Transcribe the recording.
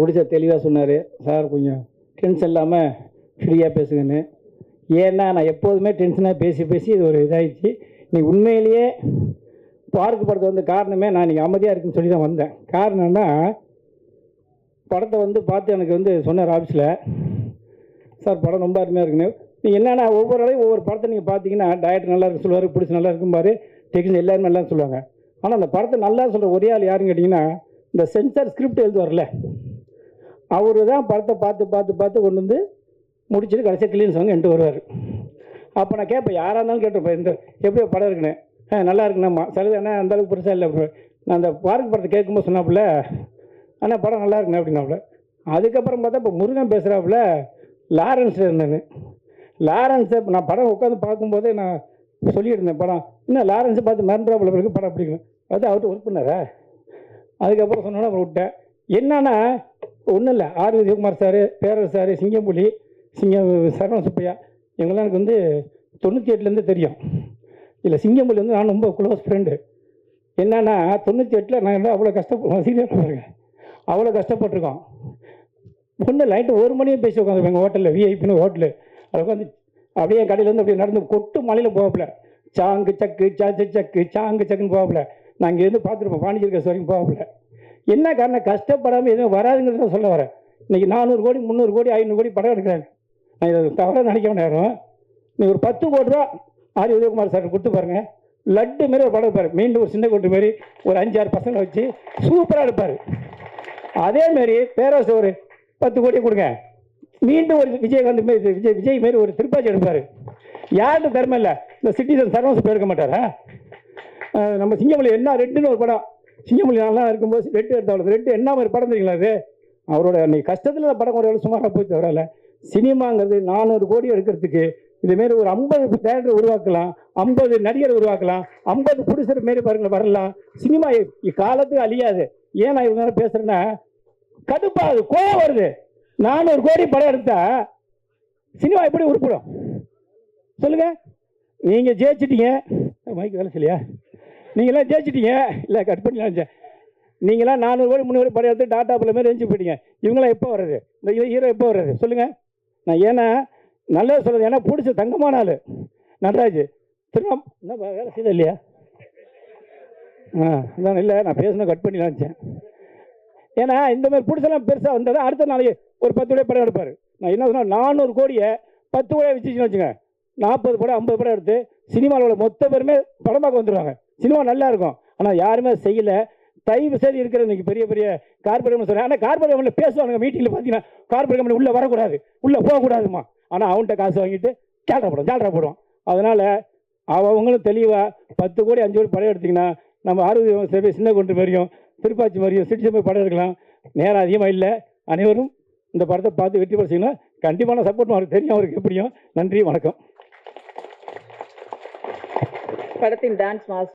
Producer தெளிவாக சொன்னார். Sir கொஞ்சம் டென்ஷன் இல்லாமல் ஃப்ரீயாக பேசுங்கன்னு. ஏன்னா நான் எப்போதுமே டென்ஷனாக பேசி பேசி இது ஒரு இதாகிடுச்சு நீ உண்மையிலேயே பார்க்கு படத்தை வந்த காரணமே நான் இன்றைக்கி அமைதியாக இருக்குன்னு சொல்லி தான் வந்தேன். காரணம்னா படத்தை வந்து பார்த்து எனக்கு வந்து சொன்னார் ஆஃபீஸில் சார் படம் ரொம்ப அருமையாக இருக்குன்னு. நீங்கள் என்னென்னா ஒவ்வொரு ஆளையும் ஒவ்வொரு படத்தை நீங்கள் பார்த்தீங்கன்னா டயட் நல்லா இருக்கு சொல்லுவார் பிடிச்சி நல்லா இருக்கும்பாரு டெக்னிஷன் எல்லாருமே நல்லா சொல்லுவாங்க. ஆனால் அந்த படத்தை நல்லா சொல்கிற ஒரே ஆள் யாருன்னு கேட்டிங்கன்னா இந்த சென்சார் ஸ்கிரிப்ட் எழுதுவார்ல அவர் தான் படத்தை பார்த்து பார்த்து பார்த்து கொண்டு வந்து முடிச்சுட்டு கடைசியாக கிளீன் சாங் என்ட்டு வருவார். அப்போ நான் கேட்பேன் யாராக இருந்தாலும் கேட்டிருப்பேன். இந்த எப்படி படம் இருக்குன்னு. ஆ நல்லா இருக்குண்ணாம்மா சிலது என்ன அந்தளவுக்கு பெருசாக இல்லை. நான் அந்த பார்க் படத்தை கேட்கும்போது சொன்னாப்புல அண்ணா படம் நல்லா இருக்குண்ணே அப்படின்னாப்புல. அதுக்கப்புறம் பார்த்தா இப்போ முருகன் பேசுகிறாப்புல லாரன்ஸ் இருந்தேன் லாரன்ஸை நான் படம் உட்காந்து பார்க்கும்போதே நான் சொல்லியிருந்தேன் படம். இன்னும் லாரன்ஸை பார்த்து மறந்துடாப்புல பிறகு படம் பிடிக்கும் அது அவர்கிட்ட ஒர்க் பண்ணாரா? அதுக்கப்புறம் சொன்னோன்னா அப்புறம் விட்டேன். என்னன்னா ஒன்றும் இல்லை ஆர் விஜயகுமார் சார் பேரர் சார் சிங்கம்புலி சிங்கம் சரவண சுப்பையா இவங்கெல்லாம் எனக்கு வந்து தொண்ணூற்றி எட்டுலேருந்து தெரியும். இல்லை சிங்கம்புலி வந்து நான் ரொம்ப க்ளோஸ் ஃப்ரெண்டு என்னென்னா தொண்ணூற்றி எட்டில் நாங்கள் அவ்வளோ கஷ்டப்படுவோம் சீரியல் பாருங்க. அவ்வளோ கஷ்டப்பட்டிருக்கோம். ஒன்று லைட்டு ஒரு மணியும் பேசி உட்காந்து எங்கள் ஹோட்டலில் விஐபின்னு ஹோட்டலு அது உட்காந்து அப்படியே கடையிலேருந்து அப்படியே நடந்து கொட்டு மலையில் போகப்பில்ல சாங்கு சக்கு சாச்சு சக்கு சாங்கு சக்குன்னு போகப்பில்ல நாங்கள் இங்கேருந்து பார்த்துருப்போம் பாண்டிச்சேரி வரைக்கும் போகப்பில்ல என்ன காரணம்? கஷ்டப்படாமல் எதுவும் வராதுங்கிறத சொல்ல வரேன். இன்றைக்கி நானூறு கோடி முந்நூறு கோடி ஐநூறு கோடி படம் எடுக்கிறாங்க நான் இதை தவறாக நினைக்க நேரம். நீ ஒரு பத்து கோடி ரூபா ஆர் உதயகுமார் சார் கொடுத்து பாருங்கள் லட்டு மாரி ஒரு படம் எடுப்பார். மீண்டும் ஒரு சின்ன கொண்டு மாரி ஒரு அஞ்சாறு பசங்களை வச்சு சூப்பராக எடுப்பார். அதேமாரி பேரரசு ஒரு பத்து கோடி கொடுங்க. மீண்டும் ஒரு விஜயகாந்த் மாரி விஜய் விஜய் மாரி ஒரு திருப்பாச்சி எடுப்பார். யார்கிட்ட திறமை இல்லை? இந்த சிட்டிசன் சர்வன்ஸ் எடுக்க மாட்டாரா? நம்ம சிங்கமலை என்ன ரெட்டுன்னு ஒரு படம். சிங்கமொழி நல்லா இருக்கும்போது ரெட்டு எடுத்தாலும் ரெட்டு என்ன மாதிரி படம் தெரியுங்களா அது அவரோட அன்னைக்கு கஷ்டத்தில் படம் ஒரு சுமாராக போய் தவிர சினிமாங்கிறது நானூறு கோடி எடுக்கிறதுக்கு இதுமாரி ஒரு ஐம்பது தேட்டர் உருவாக்கலாம் ஐம்பது நடிகர் உருவாக்கலாம் ஐம்பது புடிசர் மாரி பாருங்க வரலாம். சினிமா இக்காலத்துக்கு அழியாது. ஏன் நான் இவ்வளோ நேரம் பேசுகிறேன்னா கடுப்பாகுது கோவம் வருது. நானூறு கோடி படம் எடுத்தா சினிமா எப்படி உருப்பிடும்? சொல்லுங்க. நீங்கள் ஜெயிச்சிட்டீங்க. மைக்கு வேலை சொல்லியா நீங்களாம் ஜெயிச்சிட்டீங்க. இல்லை கட் பண்ணலாம் நீங்களாம் நானூறு கோடி முந்நூறு கோடி எடுத்து டாட்டா பிள்ளை மாதிரி எழுந்து போயிட்டீங்க. இவங்களாம் எப்போ வர்றது? இந்த ஹீரோ எப்போ வர்றது? சொல்லுங்கள் நான் ஏன்னா நல்லது சொல்கிறது ஏன்னா பிடிச்ச தங்கமான ஆள். நடராஜ். திரும்ப என்ன வேலை செய்யல இல்லையா? ஆ அதான் இல்லை நான் பேசணும் கட் பண்ணி நினச்சேன் ஏன்னா இந்த மாதிரி பிடிச்சலாம் பெருசாக வந்தது அடுத்த நாளைக்கு ஒரு பத்து கோடி படம் எடுப்பார். நான் என்ன சொன்னால் நானூறு கோடியை பத்து கோடியாக வச்சுச்சுன்னு வச்சுங்க நாற்பது படம் ஐம்பது படம் எடுத்து சினிமாவில் உள்ள மொத்த பேருமே படமாக வந்துடுவாங்க சினிமா நல்லா இருக்கும் ஆனால் யாருமே செய்யலை. தயவு செய்து இருக்கிற இன்னைக்கு பெரிய பெரிய கார்பரேட் சொல்கிறேன் ஆனால் கார்பரேட் கம்பெனியில் பேசுவாங்க மீட்டிங்கில் பார்த்தீங்கன்னா கார்பரேட் கம்பெனி உள்ளே வரக்கூடாது. உள்ளே போகக்கூடாதுமா ஆனால் அவன்கிட்ட காசு வாங்கிட்டு ஜால்ரா போடும் ஜால்ரா போடும் அதனால் அவங்களும் தெளிவாக பத்து கோடி அஞ்சு கோடி படம் எடுத்திங்கன்னா நம்ம ஆரோக்கிய சேவை சின்ன கொண்டு மாதிரியும் திருப்பாச்சி மாதிரியும் சிட்டி போய் படம் எடுக்கலாம். நேரம் அதிகமாக இல்லை. அனைவரும் இந்த படத்தை பார்த்து வெற்றி பெற செய்யணும் கண்டிப்பான சப்போர்ட் அவருக்கு தெரியும். அவருக்கு எப்படியும். நன்றி வணக்கம். படத்தின் டான்ஸ் மாஸ்